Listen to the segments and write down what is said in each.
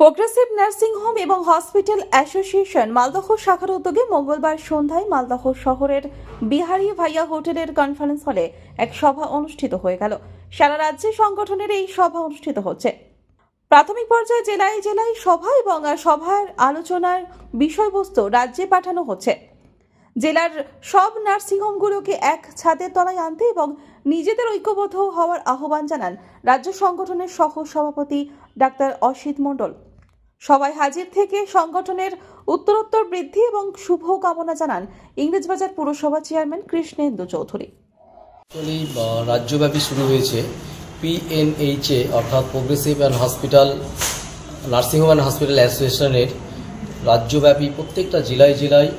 Progressive nursing home এবং hospital association Malda শাখার উদ্যোগে মঙ্গলবার সন্ধ্যায় মালদহ শহরের বিহারি ভাইয়া হোটেলের কনফারেন্স হলে এক সভা অনুষ্ঠিত হয়ে গেল। সারা রাজ্যে সংগঠনের এই সভা অনুষ্ঠিত হচ্ছে। প্রাথমিক পর্যায়ে জেলায় জেলায় সভা এবং সভার আলোচনার বিষয়বস্তু রাজ্যে পাঠানো হচ্ছে। জেলার সব নার্সিংহোমগুলোকে এক ছাদের তলায় আনতে এবং নিজেদের ঐক্যবদ্ধ হওয়ার আহ্বান জানান রাজ্য সংগঠনের সহ সভাপতি ডাক্তার অসিত মণ্ডল। সবাই হাজির থেকে সংগঠনের উত্তরোত্তর বৃদ্ধি এবং শুভ কামনা জানান ইংরেজবাজার পুরসভা চেয়ারম্যান কৃষ্ণেন্দু চৌধুরী। রাজ্যব্যাপী শুরু হয়েছে পিএনএইচএ অর্থাৎ progressive and hospital nursing home and hospital অ্যাসোসিয়েশনের রাজ্যব্যাপী প্রত্যেকটা জেলায় জেলায়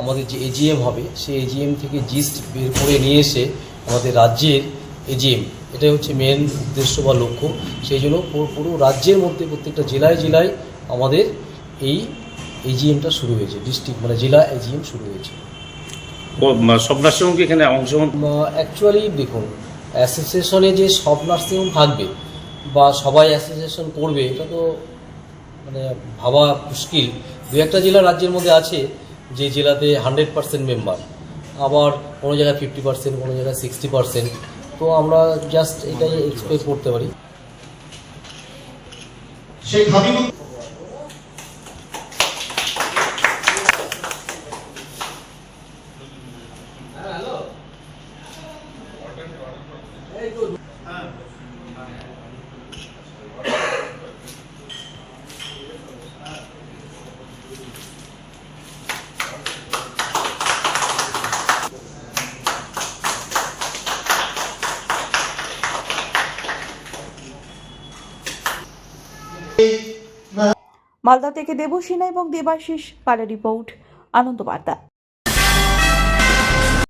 আমাদের যে এজিএম হবে, সেই এজিএম থেকে জিস্ট বের করে নিয়ে এসে আমাদের রাজ্যের এজিএম এটাই হচ্ছে মেন উদ্দেশ্য বা লক্ষ্য। সেই জন্য পুরো রাজ্যের মধ্যে প্রত্যেকটা জেলায় জেলায় আমাদের এই এজিএমটা শুরু হয়েছে ডিস্ট্রিক্ট মানে জেলা এজিএম শুরু হয়েছে। সব নার্সিংহোম কি এখানে অংশগ্রহণ অ্যাকচুয়ালি দেখুন অ্যাসোসিয়েশনে যে সব নার্সিংহোম থাকবে বা সবাই অ্যাসোসিয়েশন করবে এটা তো মানে ভাবা মুশকিল। দু একটা জেলা রাজ্যের মধ্যে আছে যে জেলাতে হান্ড্রেড পার্সেন্ট মেম্বার আবার কোনো জায়গায় ফিফটি পার্সেন্ট কোনো জায়গায় সিক্সটি পার্সেন্ট তো আমরা জাস্ট এটাই এক্সপেক্ট করতে পারি। মালদা থেকে দেবসিনা এবং দেবাশিস পালা রিপোর্ট আনন্দ বার্তা